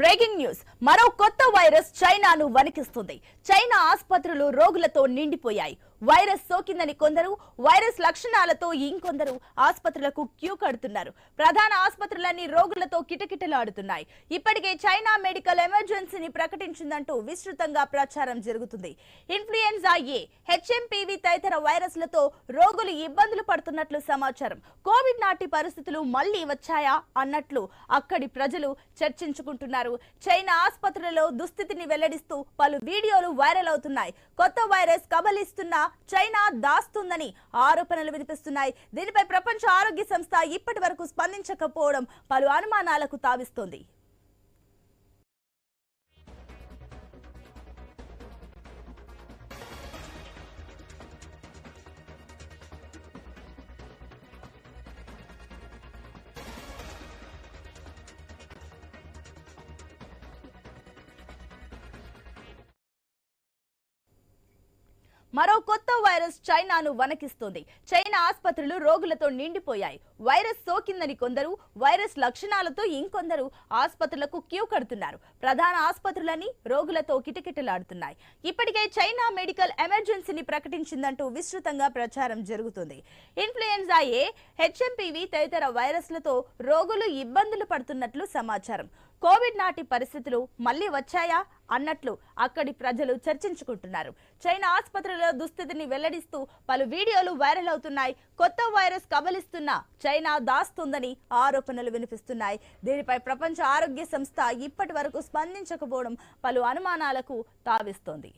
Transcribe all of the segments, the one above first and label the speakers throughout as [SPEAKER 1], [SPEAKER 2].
[SPEAKER 1] Breaking news. మరో కొత్త virus చైనాను వణికిస్తుంది. చైనా ఆసుపత్రులు రోగులతో నిండిపోయాయి. వైరస్ సోకిందని కొందరు వైరస్ లక్షణాలతో ఇంకొందరు ఆసుపత్రులకు క్యూ కడుతున్నారు. ప్రధాన ఆసుపత్రులన్నీ రోగులతో కిటకిటలాడుతున్నాయి. ఇప్పటికే చైనా మెడికల్ ఎమర్జెన్సీని ప్రకటించిందంటూ విస్తృతంగా ప్రచారం జరుగుతుంది. ఇన్ఫ్లుయెన్జా ఏ హెచ్ఎంపీవీ తదితర వైరస్లతో రోగులు ఇబ్బందులు పడుతున్నట్లు సమాచారం. కోవిడ్ నాటి పరిస్థితులు మళ్ళీ వచ్చాయా అన్నట్లు అక్కడి ప్రజలు చర్చించుకుంటున్నారు. చైనా ఆసుపత్రులలో దుస్థితిని వెల్లడిస్తూ పలు వీడియోలు వైరల్ అవుతున్నాయి. కొత్త వైరస్ కబలిస్తున్న చైనా దాస్తుందని ఆరోపణలు వినిపిస్తున్నాయి. దీనిపై ప్రపంచ ఆరోగ్య సంస్థ ఇప్పటి వరకు స్పందించకపోవడం పలు అనుమానాలకు తావిస్తోంది. మరో కొత్త వైరస్ చైనాను వణకిస్తోంది. చైనా ఆసుపత్రులు రోగులతో నిండిపోయాయి. వైరస్ సోకిందని కొందరు వైరస్ లక్షణాలతో ఇంకొందరు ఆసుపత్రులకు క్యూ కడుతున్నారు. ప్రధాన ఆసుపత్రులని రోగులతో కిటకిటలాడుతున్నాయి. ఇప్పటికే చైనా మెడికల్ ఎమర్జెన్సీని ప్రకటించిందంటూ విస్తృతంగా ప్రచారం జరుగుతుంది. ఇన్ఫ్లుయెన్జా ఏ హెచ్ఎంపీవీ తదితర వైరస్లతో రోగులు ఇబ్బందులు పడుతున్నట్లు సమాచారం. కోవిడ్ నాటి పరిస్థితులు మళ్ళీ వచ్చాయా అన్నట్లు అక్కడి ప్రజలు చర్చించుకుంటున్నారు. చైనా ఆసుపత్రుల దుస్థితిని వెల్లడిస్తూ పలు వీడియోలు వైరల్ అవుతున్నాయి. కొత్త వైరస్ కబలిస్తున్న చైనా దాస్తుందని ఆరోపణలు వినిపిస్తున్నాయి. దీనిపై ప్రపంచ ఆరోగ్య సంస్థ ఇప్పటి వరకు స్పందించకపోవడం పలు అనుమానాలకు తావిస్తోంది.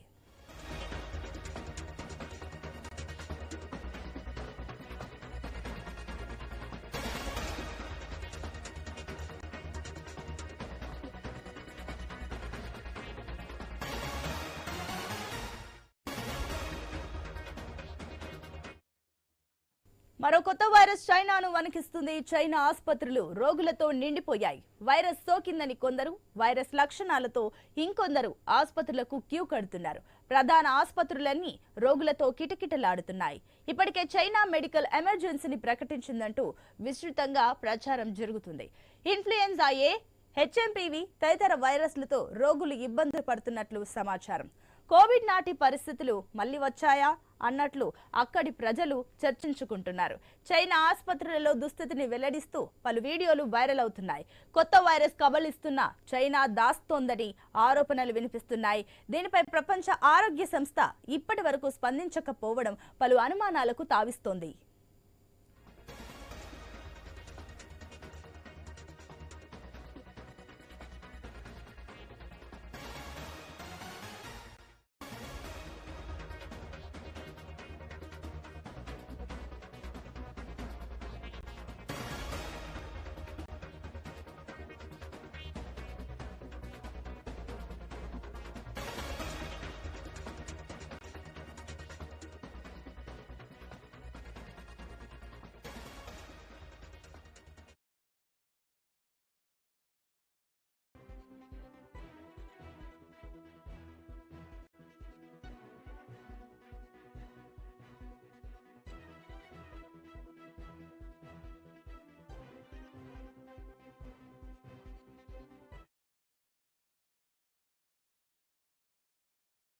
[SPEAKER 1] మరో కొత్త వైరస్ చైనాను వణికిస్తుంది. చైనా ఆసుపత్రులు రోగులతో నిండిపోయాయి. వైరస్ సోకిందని కొందరు వైరస్ లక్షణాలతో ఇంకొందరు ఆసుపత్రులకు క్యూ కడుతున్నారు. ప్రధాన ఆసుపత్రులన్నీ రోగులతో కిటకిటలాడుతున్నాయి. ఇప్పటికే చైనా మెడికల్ ఎమర్జెన్సీని ప్రకటించిందంటూ విస్తృతంగా ప్రచారం జరుగుతుంది. ఇన్ఫ్లుయెన్జా ఏ హెచ్ఎంపీవీ తదితర వైరస్లతో రోగులు ఇబ్బంది పడుతున్నట్లు సమాచారం. కోవిడ్ నాటి పరిస్థితులు మళ్ళీ వచ్చాయా అన్నట్లు అక్కడి ప్రజలు చర్చించుకుంటున్నారు. చైనా ఆసుపత్రులలో దుస్థితిని వెల్లడిస్తూ పలు వీడియోలు వైరల్ అవుతున్నాయి. కొత్త వైరస్ కబలిస్తున్న చైనా దాస్తోందని ఆరోపణలు వినిపిస్తున్నాయి. దీనిపై ప్రపంచ ఆరోగ్య సంస్థ ఇప్పటి వరకు స్పందించకపోవడం పలు అనుమానాలకు తావిస్తోంది.